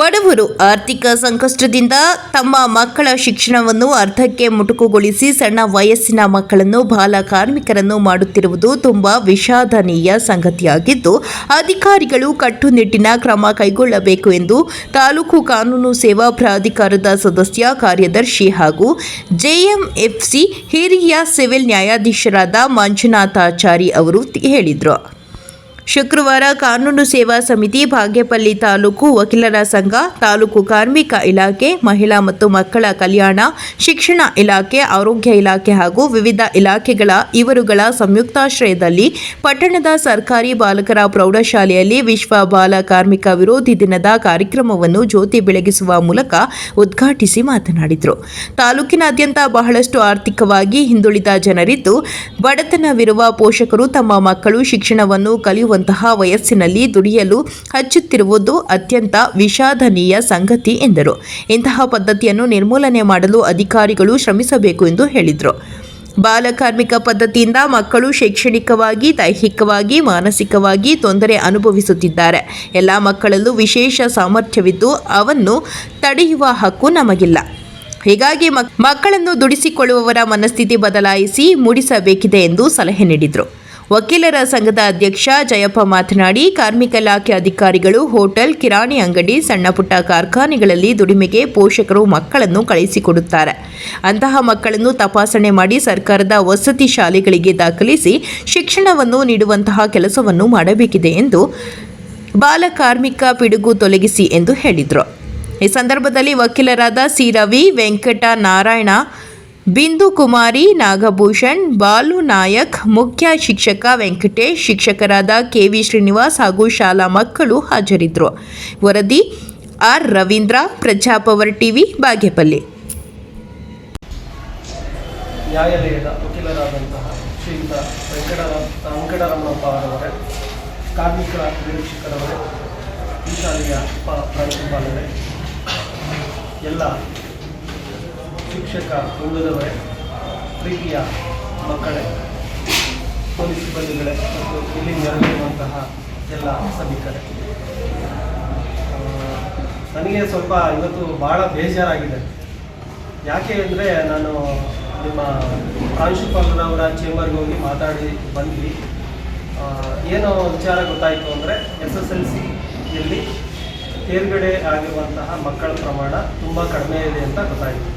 ಬಡವರು ಆರ್ಥಿಕ ಸಂಕಷ್ಟದಿಂದ ತಮ್ಮ ಮಕ್ಕಳ ಶಿಕ್ಷಣವನ್ನು ಅರ್ಧಕ್ಕೆ ಮುಟುಕುಗೊಳಿಸಿ ಸಣ್ಣ ವಯಸ್ಸಿನ ಮಕ್ಕಳನ್ನು ಬಾಲ ಕಾರ್ಮಿಕರನ್ನು ಮಾಡುತ್ತಿರುವುದು ತುಂಬಾ ವಿಷಾದನೀಯ ಸಂಗತಿಯಾಗಿದ್ದು, ಅಧಿಕಾರಿಗಳು ಕಟ್ಟುನಿಟ್ಟಿನ ಕ್ರಮ ಕೈಗೊಳ್ಳಬೇಕು ಎಂದು ತಾಲೂಕು ಕಾನೂನು ಸೇವಾ ಪ್ರಾಧಿಕಾರದ ಸದಸ್ಯ, ಕಾರ್ಯದರ್ಶಿ ಹಾಗೂ ಜೆಎಂಎಫ್ಸಿ ಹಿರಿಯ ಸಿವಿಲ್ ನ್ಯಾಯಾಧೀಶರಾದ ಮಂಜುನಾಥಾಚಾರಿ ಅವರು ಹೇಳಿದರು. ಶುಕ್ರವಾರ ಕಾನೂನು ಸೇವಾ ಸಮಿತಿ ಭಾಗ್ಯಪಲ್ಲಿ ತಾಲೂಕು ವಕೀಲರ ಸಂಘ, ತಾಲೂಕು ಕಾರ್ಮಿಕ ಇಲಾಖೆ, ಮಹಿಳಾ ಮತ್ತು ಮಕ್ಕಳ ಕಲ್ಯಾಣ, ಶಿಕ್ಷಣ ಇಲಾಖೆ, ಆರೋಗ್ಯ ಇಲಾಖೆ ಹಾಗೂ ವಿವಿಧ ಇಲಾಖೆಗಳ ಇವರುಗಳ ಸಂಯುಕ್ತಾಶ್ರಯದಲ್ಲಿ ಪಟ್ಟಣದ ಸರ್ಕಾರಿ ಬಾಲಕರ ಪ್ರೌಢಶಾಲೆಯಲ್ಲಿ ವಿಶ್ವ ಬಾಲ ಕಾರ್ಮಿಕ ವಿರೋಧಿ ದಿನದ ಕಾರ್ಯಕ್ರಮವನ್ನು ಜ್ಯೋತಿ ಬೆಳಗಿಸುವ ಮೂಲಕ ಉದ್ಘಾಟಿಸಿ ಮಾತನಾಡಿದರು. ತಾಲೂಕಿನಾದ್ಯಂತ ಬಹಳಷ್ಟು ಆರ್ಥಿಕವಾಗಿ ಹಿಂದುಳಿದ ಜನರಿದ್ದು, ಬಡತನವಿರುವ ಪೋಷಕರು ತಮ್ಮ ಮಕ್ಕಳು ಶಿಕ್ಷಣವನ್ನು ಕಲಿಯುವಂತಹ ವಯಸ್ಸಿನಲ್ಲಿ ದುಡಿಯಲು ಹಚ್ಚುತ್ತಿರುವುದು ಅತ್ಯಂತ ವಿಷಾದನೀಯ ಸಂಗತಿ ಎಂದರು. ಇಂತಹ ಪದ್ಧತಿಯನ್ನು ನಿರ್ಮೂಲನೆ ಮಾಡಲು ಅಧಿಕಾರಿಗಳು ಶ್ರಮಿಸಬೇಕು ಎಂದು ಹೇಳಿದರು. ಬಾಲಕಾರ್ಮಿಕ ಪದ್ಧತಿಯಿಂದ ಮಕ್ಕಳು ಶೈಕ್ಷಣಿಕವಾಗಿ, ದೈಹಿಕವಾಗಿ, ಮಾನಸಿಕವಾಗಿ ತೊಂದರೆ ಅನುಭವಿಸುತ್ತಿದ್ದಾರೆ. ಎಲ್ಲ ಮಕ್ಕಳಲ್ಲೂ ವಿಶೇಷ ಸಾಮರ್ಥ್ಯವಿದ್ದು ಅವನ್ನು ತಡೆಯುವ ಹಕ್ಕು ನಮಗಿಲ್ಲ. ಹೀಗಾಗಿ ಮಕ್- ಮಕ್ಕಳನ್ನು ದುಡಿಸಿಕೊಳ್ಳುವವರ ಮನಸ್ಥಿತಿ ಬದಲಾಯಿಸಿ ಮೂಡಿಸಬೇಕಿದೆ ಎಂದು ಸಲಹೆ ನೀಡಿದರು. ವಕೀಲರ ಸಂಘದ ಅಧ್ಯಕ್ಷ ಜಯಪ್ಪ ಮಾತನಾಡಿ, ಕಾರ್ಮಿಕ ಇಲಾಖೆ ಅಧಿಕಾರಿಗಳು ಹೋಟೆಲ್, ಕಿರಾಣಿ ಅಂಗಡಿ ಸಣ್ಣಪುಟ್ಟ ಕಾರ್ಖಾನೆಗಳಲ್ಲಿ ದುಡಿಮೆಗೆ ಪೋಷಕರು ಮಕ್ಕಳನ್ನು ಕಳಿಸಿಕೊಡುತ್ತಾರೆ. ಅಂತಹ ಮಕ್ಕಳನ್ನು ತಪಾಸಣೆ ಮಾಡಿ ಸರ್ಕಾರದ ವಸತಿ ಶಾಲೆಗಳಿಗೆ ದಾಖಲಿಸಿ ಶಿಕ್ಷಣವನ್ನು ನೀಡುವಂತಹ ಕೆಲಸವನ್ನು ಮಾಡಬೇಕಿದೆ ಎಂದು ಬಾಲ ಕಾರ್ಮಿಕ ಪಿಡುಗು ತೊಲಗಿಸಿ ಎಂದು ಹೇಳಿದರು. ಈ ಸಂದರ್ಭದಲ್ಲಿ ವಕೀಲರಾದ ಸಿ ರವಿ, ವೆಂಕಟ ನಾರಾಯಣ ಬಿಂದು ಕುಮಾರಿ, ನಾಗಭೂಷಣ್, ಬಾಲು ನಾಯಕ್, ಮುಖ್ಯ ಶಿಕ್ಷಕ ವೆಂಕಟೇಶ್, ಶಿಕ್ಷಕರಾದ ಕೆವಿ ಶ್ರೀನಿವಾಸ್ ಹಾಗೂ ಶಾಲಾ ಮಕ್ಕಳು ಹಾಜರಿದ್ದರು. ವರದಿ ಆರ್. ರವೀಂದ್ರ, ಪ್ರಜಾಪವರ್ ಟಿವಿ, ಬಾಗೇಪಲ್ಲಿ. ನ್ಯಾಯಾಲಯದ ವಕೀಲರಾದಂತಹ ಶ್ರೀಯುತ ವೆಂಕಟ ವೆಂಕಟರಮಣಪ್ಪ ಅವರವರೇ, ಕಾರ್ಮಿಕ ನಿರೀಕ್ಷಕರವರೇ, ಈ ಶಾಲೆಯ ಪ್ರಾಂಶುಪಾಲರೇ, ಎಲ್ಲ ಶಿಕ್ಷಕ ವೃಂದದವರೇ ಪ್ರೀತಿಯ ಮಕ್ಕಳೇ, ಪೊಲೀಸ್ ಸಿಬ್ಬಂದಿಗಳೇ ಮತ್ತು ಇಲ್ಲಿ ನೆರವೇರುವಂತಹ ಎಲ್ಲ ಸಭಿಕರೇ. ನನಗೆ ಸ್ವಲ್ಪ ಇವತ್ತು ಭಾಳ ಬೇಜಾರಾಗಿದೆ. ಯಾಕೆ ಅಂದರೆ ನಾನು ನಿಮ್ಮ ಪ್ರಾಂಶುಪಾಲರವರ ಚೇಂಬರ್ಗೆ ಹೋಗಿ ಮಾತಾಡಿ ಬಂದ್ವಿ. ಏನೋ ವಿಚಾರ ಗೊತ್ತಾಯಿತು ಅಂದರೆ ಎಸ್ ಎಸ್ ಎಲ್ ಸಿಯಲ್ಲಿ ತೇರ್ಗಡೆ ಆಗಿರುವಂತಹ ಮಕ್ಕಳ ಪ್ರಮಾಣ ತುಂಬ ಕಡಿಮೆ ಇದೆ ಅಂತ ಗೊತ್ತಾಯಿತು.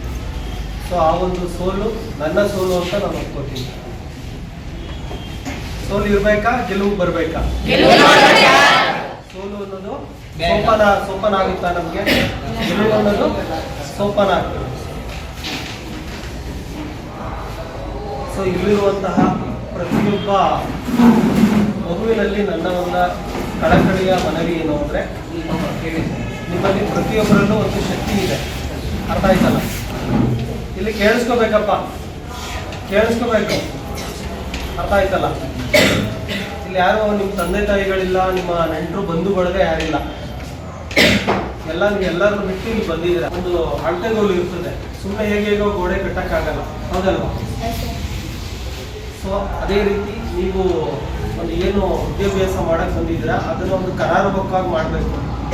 ಸೊ ಆ ಒಂದು ಸೋಲು ನನ್ನ ಸೋಲು ಅಂತ ನಾನು ಒಪ್ಕೋತೀನಿ. ಸೋಲು ಇರಬೇಕಾ? ಗೆಲುವು ಬರಬೇಕಾ? ಸೋಲು ಅನ್ನೋದು ಸೋಪಾನ ಸೋಪಾನ ಆಗುತ್ತಾ ನಮಗೆ? ಗೆಲುವು ಅನ್ನೋದು ಸೋಪಾನ ಆಗ್ತದೆ ಸೊ ಇಲ್ಲಿರುವಂತಹ ಪ್ರತಿಯೊಬ್ಬ ಮಗುವಿನಲ್ಲಿ ನನ್ನ ಒಂದು ಕಳಕಳಿಯ ಮನವಿ ಏನು ಅಂದರೆ ನಿಮ್ಮಲ್ಲಿ ಪ್ರತಿಯೊಬ್ಬರಲ್ಲೂ ಒಂದು ಶಕ್ತಿ ಇದೆ. ಅರ್ಥ ಆಯ್ತಲ್ಲ? ಇಲ್ಲಿ ಕೇಳಿಸ್ಕೋಬೇಕಪ್ಪ. ಕೇಳಿಸ್ಕೋಬೇಕು. ಅರ್ಥ ಆಯ್ತಲ್ಲ? ಇಲ್ಲಿ ಯಾರು ನಿಮ್ಮ ತಂದೆ ತಾಯಿಗಳಿಲ್ಲ, ನಿಮ್ಮ ನೆಂಟರು ಬಂಧು ಬಳಗ ಯಾರಿಲ್ಲ. ಎಲ್ಲ ನೀವು ಎಲ್ಲರೂ ಬಿಟ್ಟು ಇಲ್ಲಿ ಬಂದಿದ್ದೀರ? ಒಂದು ಅಳತೆಗೋಲು ಇರ್ತದೆ. ಸುಮ್ಮನೆ ಹೇಗೆ ಹೇಗೋ ಗೋಡೆ ಕಟ್ಟಕ್ಕಾಗಲ್ಲ. ಹೌದಲ್ವಾ? ಸೊ ಅದೇ ರೀತಿ ನೀವು ಒಂದು ಏನು ವಿದ್ಯಾಭ್ಯಾಸ ಮಾಡಕ್ ಬಂದಿದ್ದೀರಾ, ಅದನ್ನ ಒಂದು ಕರಾರುಬಕ್ಕಾಗಿ ಮಾಡಬೇಕು.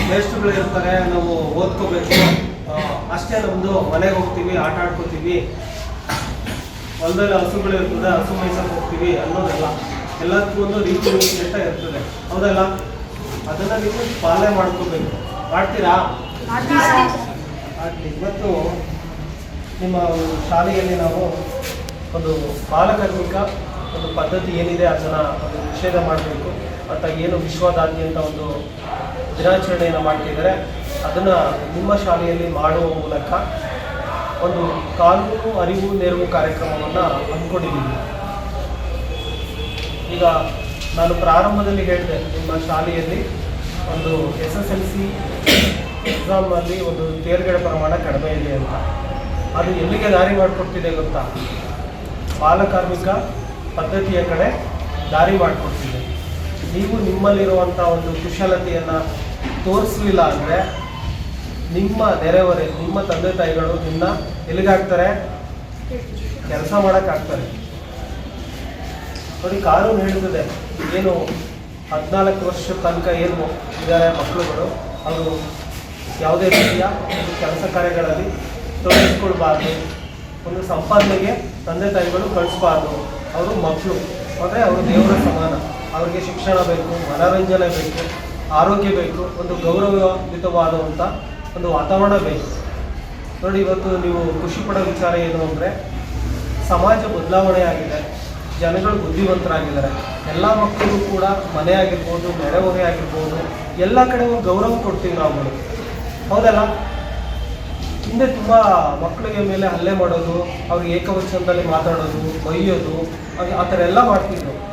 ಟೇಸ್ಟ್ಗಳು ಇರ್ತಾರೆ, ನಾವು ಓದ್ಕೋಬೇಕು. ಅಷ್ಟೇ ನಮ್ಮದು ಮನೆಗೆ ಹೋಗ್ತೀವಿ, ಆಟ ಆಡ್ಕೋತೀವಿ. ಹೊಲದಲ್ಲಿ ಹಸುಗಳು ಇರ್ತದೆ, ಹಸು ಮೇಯ್ಸಕ್ಕೆ ಹೋಗ್ತೀವಿ ಅನ್ನೋದೆಲ್ಲ. ಎಲ್ಲದಕ್ಕೂ ಒಂದು ರೀತಿ ಅಂತ ಇರ್ತದೆ. ಹೌದಲ್ಲ? ಅದನ್ನ ನೀವು ಪಾಲನೆ ಮಾಡ್ಕೋಬೇಕು. ಮಾಡ್ತೀರಾ? ಆಗಲಿ. ಇವತ್ತು ನಿಮ್ಮ ಒಂದು ಶಾಲೆಯಲ್ಲಿ ನಾವು ಒಂದು ಬಾಲಕಾರ್ಮಿಕ ಒಂದು ಪದ್ಧತಿ ಏನಿದೆ ಅದನ್ನು ಒಂದು ನಿಷೇಧ ಮಾಡಬೇಕು. ಅಂತ ಏನು ವಿಶ್ವದಾದ್ಯಂತ ಒಂದು ದಿನಾಚರಣೆಯನ್ನು ಮಾಡ್ತಿದ್ದಾರೆ. ಅದನ್ನು ನಿಮ್ಮ ಶಾಲೆಯಲ್ಲಿ ಮಾಡುವ ಮೂಲಕ ಒಂದು ಕಾನೂನು ಅರಿವು ನೆರವು ಕಾರ್ಯಕ್ರಮವನ್ನು ಹಮ್ಮಿಕೊಂಡಿದ್ದೀವಿ. ಈಗ ನಾನು ಪ್ರಾರಂಭದಲ್ಲಿ ಹೇಳಿದೆ, ನಿಮ್ಮ ಶಾಲೆಯಲ್ಲಿ ಒಂದು ಎಸ್ ಎಸ್ ಎಲ್ ಸಿ ಎಕ್ಸಾಮಲ್ಲಿ ಒಂದು ತೇರ್ಗಡೆ ಪ್ರಮಾಣ ಕಡಿಮೆ ಇದೆ ಅಂತ. ಅದು ಎಲ್ಲಿಗೆ ದಾರಿ ಮಾಡಿಕೊಡ್ತಿದೆ ಗೊತ್ತಾ? ಬಾಲಕಾರ್ಮಿಕ ಪದ್ಧತಿಯ ಕಡೆ ದಾರಿ ಮಾಡಿಕೊಡ್ತಿದೆ. ನೀವು ನಿಮ್ಮಲ್ಲಿರುವಂಥ ಒಂದು ಕುಶಲತೆಯನ್ನು ತೋರಿಸಲಿಲ್ಲ ಅಂದರೆ ನಿಮ್ಮ ನೆರೆಹೊರೆ ನಿಮ್ಮ ತಂದೆ ತಾಯಿಗಳು ನಿನ್ನ ಎಲ್ಲಿಗಾಗ್ತಾರೆ ಕೆಲಸ ಮಾಡೋಕ್ಕಾಗ್ತಾರೆ. ನೋಡಿ, ಕಾನೂನು ಹೇಳ್ತದೆ ಏನು ಹದಿನಾಲ್ಕು ವರ್ಷ ತನಕ ಏನು ಇದ್ದಾರೆ ಮಕ್ಕಳುಗಳು. ಅವರು ಯಾವುದೇ ರೀತಿಯ ಒಂದು ಕೆಲಸ ಕಾರ್ಯಗಳಲ್ಲಿ ತೊಡಗಿಸ್ಕೊಳ್ಬಾರ್ದು. ಒಂದು ಸಂಪಾದನೆಗೆ ತಂದೆ ತಾಯಿಗಳು ಕಳಿಸ್ಬಾರ್ದು. ಅವರು ಮಕ್ಕಳು. ಅಂದರೆ ಅವರು ದೇವರ ಸಮಾನ. ಅವರಿಗೆ ಶಿಕ್ಷಣ ಬೇಕು, ಮನೋರಂಜನೆ ಬೇಕು. ಆರೋಗ್ಯ ಬೇಕು, ಒಂದು ಗೌರವಯುತವಾದಂಥ ಒಂದು ವಾತಾವರಣ ಬೇಕು. ನೋಡಿ, ಇವತ್ತು ನೀವು ಖುಷಿ ಪಡೋ ವಿಚಾರ ಏನು ಅಂದರೆ, ಸಮಾಜ ಬದಲಾವಣೆ ಆಗಿದೆ, ಜನಗಳು ಬುದ್ಧಿವಂತರಾಗಿದ್ದಾರೆ, ಎಲ್ಲ ಮಕ್ಕಳಿಗೂ ಕೂಡ ಮನೆ ಆಗಿರ್ಬೋದು ನೆರೆಹೊರೆ ಆಗಿರ್ಬೋದು, ಎಲ್ಲ ಕಡೆ ಒಂದು ಗೌರವ ಕೊಡ್ತೀವಿ ನಾವುಗಳು ಹೌದಲ್ಲ? ಹಿಂದೆ ತುಂಬ ಮಕ್ಕಳಿಗೆ ಮೇಲೆ ಹಲ್ಲೆ ಮಾಡೋದು, ಅವ್ರಿಗೆ ಏಕವಚನದಲ್ಲಿ ಮಾತಾಡೋದು, ಬೈಯೋದು, ಆ ಥರ ಎಲ್ಲ ಮಾಡ್ತಿದ್ರು.